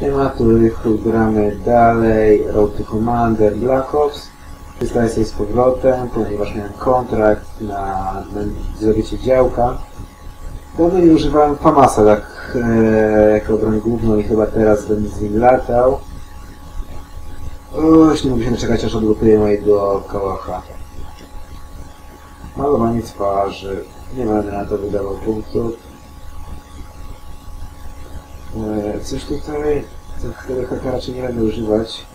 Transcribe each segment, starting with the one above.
Siema, tu Rychu, gramy dalej Road to Commander Black Ops. Przystaję sobie z powrotem, ponieważ miałem kontrakt na, na działka. Wtedy nie używałem Famasa tak e, jako broń główną i chyba teraz będę z nim latał. O, już nie mogę się doczekać, aż odblokuję mojego kałacha. Malowanie twarzy. Nie będę na to wydawał punktów. E, Coś tutaj, to tego haka raczej nie będę używać.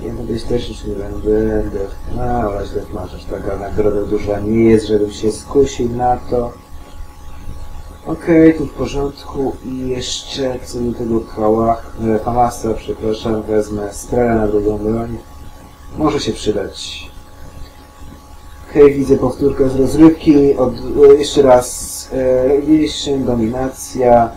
Nie będę być też już nie będę. Def, a, Deathmatch, aż taka nagroda duża nie jest, żebym się skusił na to. Okej, tu w porządku i jeszcze co do tego kałach, e, Famasa, przepraszam, wezmę strelę na drugą broń. Może się przydać. Okej, widzę powtórkę z rozrywki. Od, e, jeszcze raz. E, dominacja.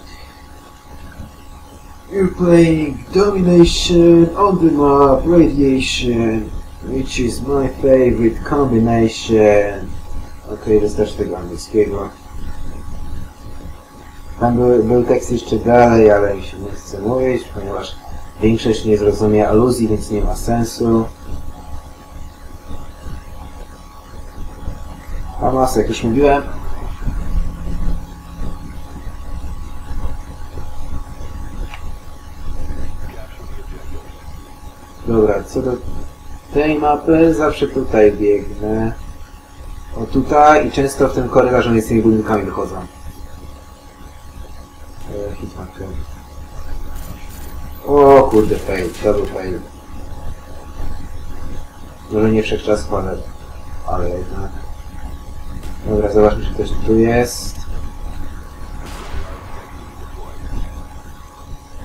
You're playing Domination on the map, Radiation, which is my favorite combination. Okej, wystarczy tego angielskiego. Tam był, był tekst jeszcze dalej, ale mi się nie chce mówić, ponieważ większość nie zrozumie aluzji, więc nie ma sensu. Hamas, jak już mówiłem. Dobra, co do tej mapy, zawsze tutaj biegnę. O tutaj i często w tym korytarzu między tymi budynkami wychodzą. E. O kurde, fail, double fail. Może nie wszechczas, ale, ale jednak. Dobra, zobaczmy, czy ktoś tu jest.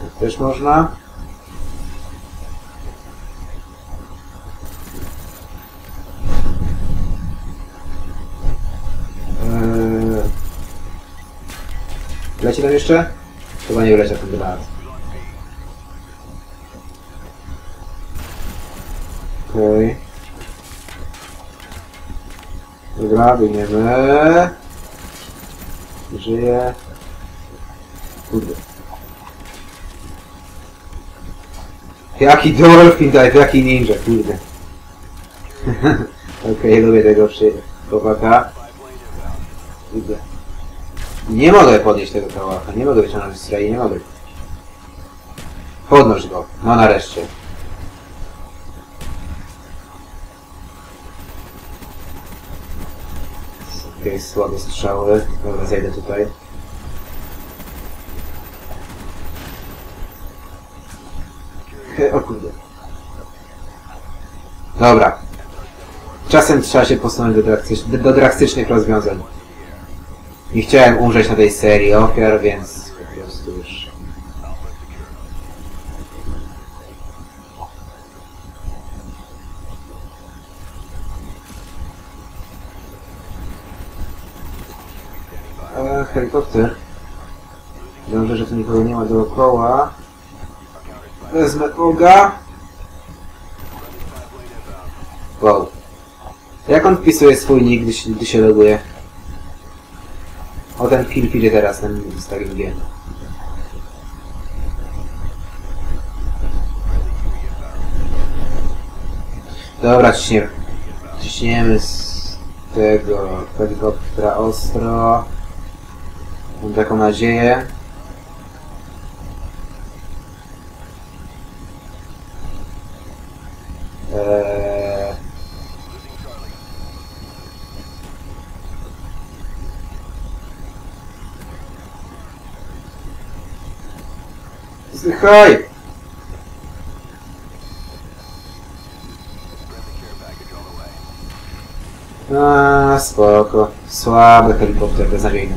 Tu też można. Leci tam jeszcze? Chyba nie wleciał ten granat. Okej. Dobra, biegniemy. Żyje. Kurde. Jaki dolphin dive, jaki ninja, kurde. Okej, lubię tego przy... chłopaka. Kurde. Nie mogę podnieść tego kałacha, nie mogę wyciągnąć strai, nie mogę. Podnoś go, no nareszcie. Okej, słabe strzały. Dobra, zejdę tutaj. O kurde. Dobra. Czasem trzeba się posunąć do, do drastycznych rozwiązań. Nie chciałem umrzeć na tej serii ofiar, więc po prostu już... E, helikopter. Dobrze, że tu nikogo nie ma dookoła. Wezmę oga. Wow. Jak on wpisuje swój nick, gdy się, gdy się loguje? O ten film idzie teraz, takim G. Dobra, ciśniemy. Ciśniemy z tego helikoptera ostro. Mam taką nadzieję. Eee... Zdychaj! A, spoko. Słaby helikopter beznadziejny.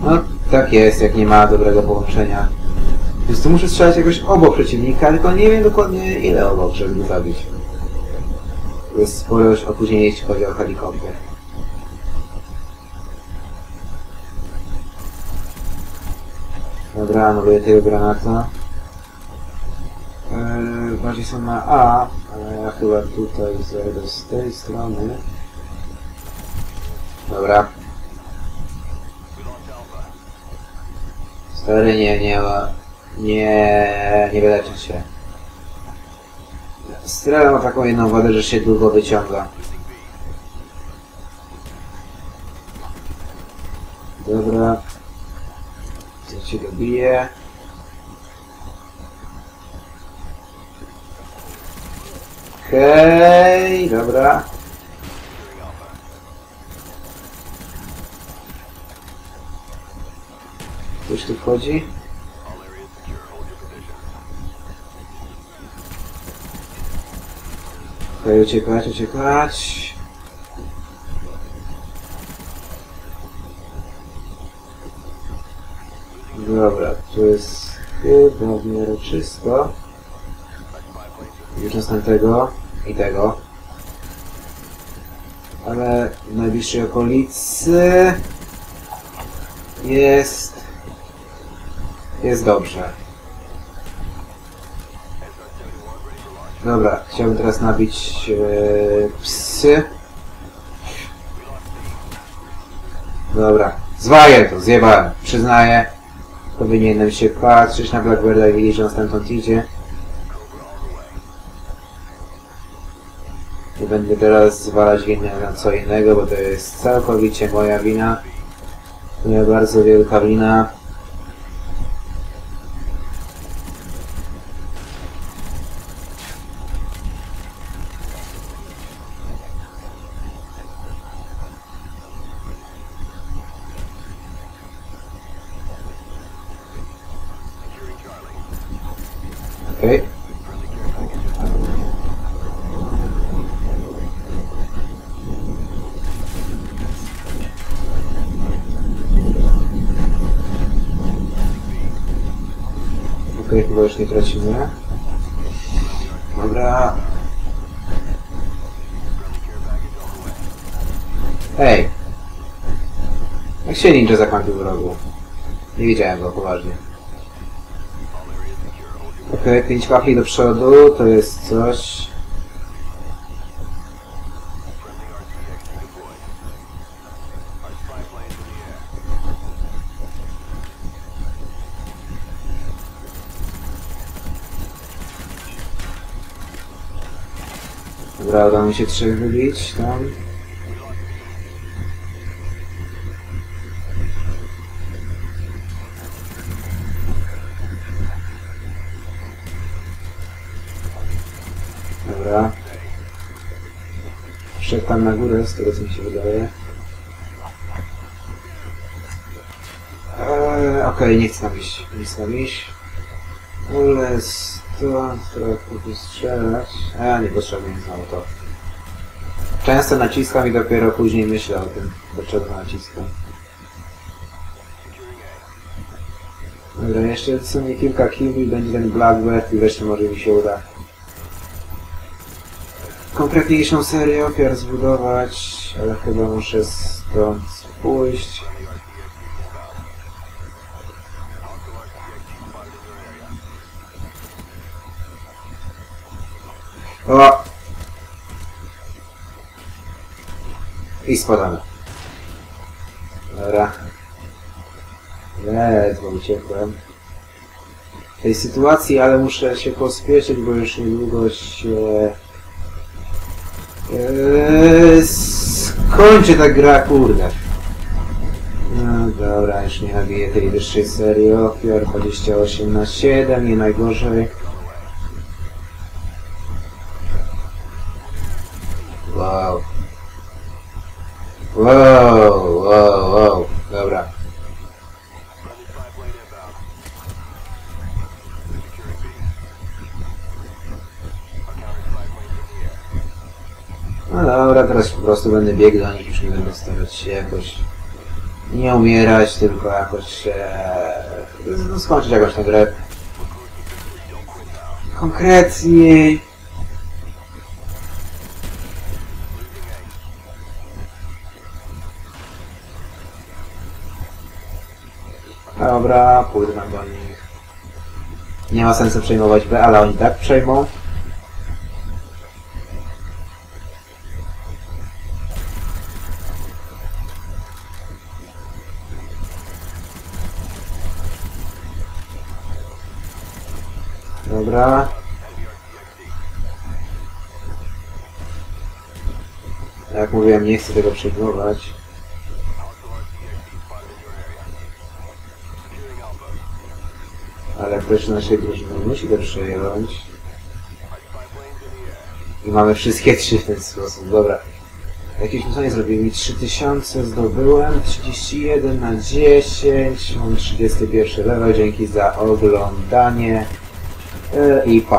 No, tak jest, jak nie ma dobrego połączenia. Więc tu muszę strzelać jakoś obok przeciwnika, tylko nie wiem dokładnie ile obok, żeby go zabić. To jest spore już opóźnienie, jeśli chodzi o helikopter. Dobra, anuluję tego granata. Eee, bardziej są na A, ale ja chyba tutaj zajdę z tej strony. Dobra. Stary nie, nie ma. Nie, nie wyleczę się. Strela ma taką jedną wadę, że się długo wyciąga. Dobra. Dobije? Okej, dobra. Coś tu wchodzi? Okej, uciekać, uciekać. Dobra, tu jest chyba w miarę czysto. Już następnego i tego. Ale w najbliższej okolicy jest jest dobrze. Dobra, chciałbym teraz nabić e, psy. Dobra, zwaję to, zjebałem, przyznaję. Powinienem się patrzeć na Blackbirda i wiedzieć, że on stamtąd idzie. Nie będę teraz zwalać winę na co innego, bo to jest całkowicie moja wina. Moja bardzo wielka wina. Okej. Okej, chyba już nie tracimy. Dobra. Hej! Jak się ninja zakłampił w rogu? Nie widziałem go poważnie. Okej, wafli do przodu, to jest coś. Dobra, udało mi się trzech wybić tam. Dobra. Szedł tam na górę, z tego co mi się wydaje. Eee, Okej, nie chcę tam iść. Nie chcę tam iść. Ale stąd trochę strzelać. A, niepotrzebnie znowu to. Często naciskam i dopiero później myślę o tym, dlaczego naciskam. Dobra, jeszcze w sumie kilka killi będzie ten Blackbird i wreszcie może mi się uda konkretniejszą serię ofiar zbudować, ale chyba muszę stąd pójść. O! I spadamy. Dobra. Ledwo uciekłem. Tej sytuacji, ale muszę się pospieszyć, bo już niedługo się... Eee, skończy ta gra, kurde. No dobra, już nie nabiję tej wyższej serii ofiar. 28 na 7, nie najgorzej. Wow. Wow, wow, wow. Dobra. No dobra, teraz po prostu będę biegł do nich, już nie będę starać się jakoś nie umierać, tylko jakoś e, skończyć jakoś tę grę. Konkretniej. Dobra, pójdę tam do nich. Nie ma sensu przejmować B, ale oni tak przejmą. Dobra. Jak mówiłem, nie chcę tego przejmować. Ale ktoś naszej drużyny musi to przejąć. I mamy wszystkie trzy w ten sposób. Dobra. Jakieś rzucenie zrobiłem mi 3000 zdobyłem, 31 na 10, mam 31 level, dzięki za oglądanie 呃，衣服。